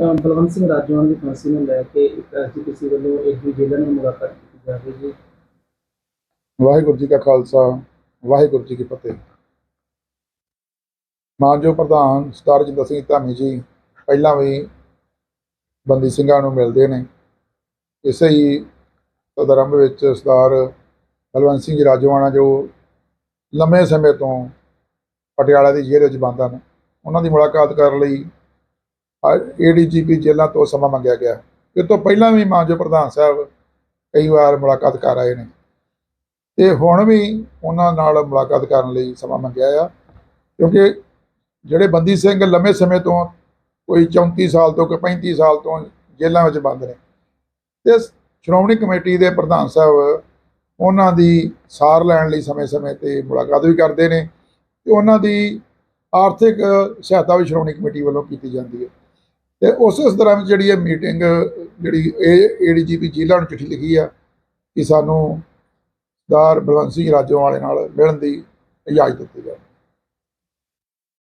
ਬਲਵੰਤ ਸਿੰਘ ਰਾਜਵਾਨ ਦੀ ਫਾਂਸੀ ਨੂੰ ਲੈ ਕੇ ਇੱਕ ਐਸਜੀਪੀਸੀ ਵੱਲੋਂ ਇੱਕ ਵੀ ਜੇਲ੍ਹਾਂ ਨਾਲ ਮੁਲਾਕਾਤ ਕੀਤੀ ਜਾ ਰਹੀ ਹੈ। ਵਾਹਿਗੁਰੂ ਜੀ ਕਾ ਖਾਲਸਾ, ਵਾਹਿਗੁਰੂ ਜੀ ਕੀ ਫਤਿਹ। ਮਾਨਜੋ ਪ੍ਰਧਾਨ ਸਰਦਾਰ ਜਿੰਦਰ ਸਿੰਘ ਧਾਮੀ ਜੀ, ਪਹਿਲਾਂ ਵੀ ਬੰਦੀ ਸਿੰਘਾਂ ਨੂੰ ਮਿਲਦੇ ਨੇ। ਇਸੇ ਹੀ ਸਦਰੰਭ ਵਿੱਚ ਸਰਦਾਰ ਬਲਵੰਤ ਸਿੰਘ ਜੀ ਰਾਜੋਆਣਾ ਜੋ ਲੰਮੇ ਸਮੇਂ ਤੋਂ ਪਟਿਆਲਾ ਦੀ ਜੇਲ੍ਹ ਵਿੱਚ ਬੰਦ ਹਨ। ਉਹਨਾਂ ਦੀ ਮੁਲਾਕਾਤ ਕਰਨ ਲਈ ਏਡੀਜੀਪੀ ਜੇਲ੍ਹਾਂ ਤੋਂ ਸਮਾਂ ਮੰਗਿਆ ਗਿਆ। ਇਹ ਤੋਂ ਪਹਿਲਾਂ ਵੀ ਮਾਨਜੋ ਪ੍ਰਧਾਨ ਸਾਹਿਬ ਕਈ ਵਾਰ ਮੁਲਾਕਾਤ ਕਰ ਆਏ ਨੇ। ਤੇ ਹੁਣ ਵੀ ਉਹਨਾਂ ਨਾਲ ਮੁਲਾਕਾਤ ਕਰਨ ਲਈ ਸਮਾਂ ਮੰਗਿਆ ਆ। ਕਿਉਂਕਿ ਜਿਹੜੇ ਬੰਦੀ ਸਿੰਘ ਲੰਮੇ ਸਮੇਂ ਤੋਂ ਕੋਈ 34 ਸਾਲ ਤੋਂ ਕੋਈ 35 ਸਾਲ ਤੋਂ ਜੇਲ੍ਹਾਂ ਵਿੱਚ ਬੰਦ ਨੇ। ਤੇ ਸ਼੍ਰੋਮਣੀ ਕਮੇਟੀ ਦੇ ਪ੍ਰਧਾਨ ਸਾਹਿਬ ਉਹਨਾਂ ਦੀ ਸਾਰ ਲੈਣ ਲਈ ਸਮੇਂ-ਸਮੇਂ ਤੇ ਮੁਲਾਕਾਤ ਵੀ ਕਰਦੇ ਨੇ। ਤੇ ਉਹਨਾਂ ਦੀ ਆਰਥਿਕ ਸਹਾਇਤਾ ਵੀ ਸ਼੍ਰੋਮਣੀ ਕਮੇਟੀ ਵੱਲੋਂ ਕੀਤੀ ਜਾਂਦੀ ਹੈ। ਤੇ ਉਸ ਤਰ੍ਹਾਂ ਵਿੱਚ ਜਿਹੜੀ ਇਹ ਮੀਟਿੰਗ ਜਿਹੜੀ ਇਹ ਏਡੀਜੀਪੀ ਜ਼ਿਲ੍ਹਾ ਨੂੰ ਚਿੱਠੀ ਲਿਖੀ ਆ ਕਿ ਸਾਨੂੰ ਸਰਦਾਰ ਬਲਵੰਤ ਸਿੰਘ ਰਾਜੋਵਾਲੇ ਨਾਲ ਮਿਲਣ ਦੀ ਇਜਾਜ਼ਤ ਦਿੱਤੀ ਜਾਵੇ।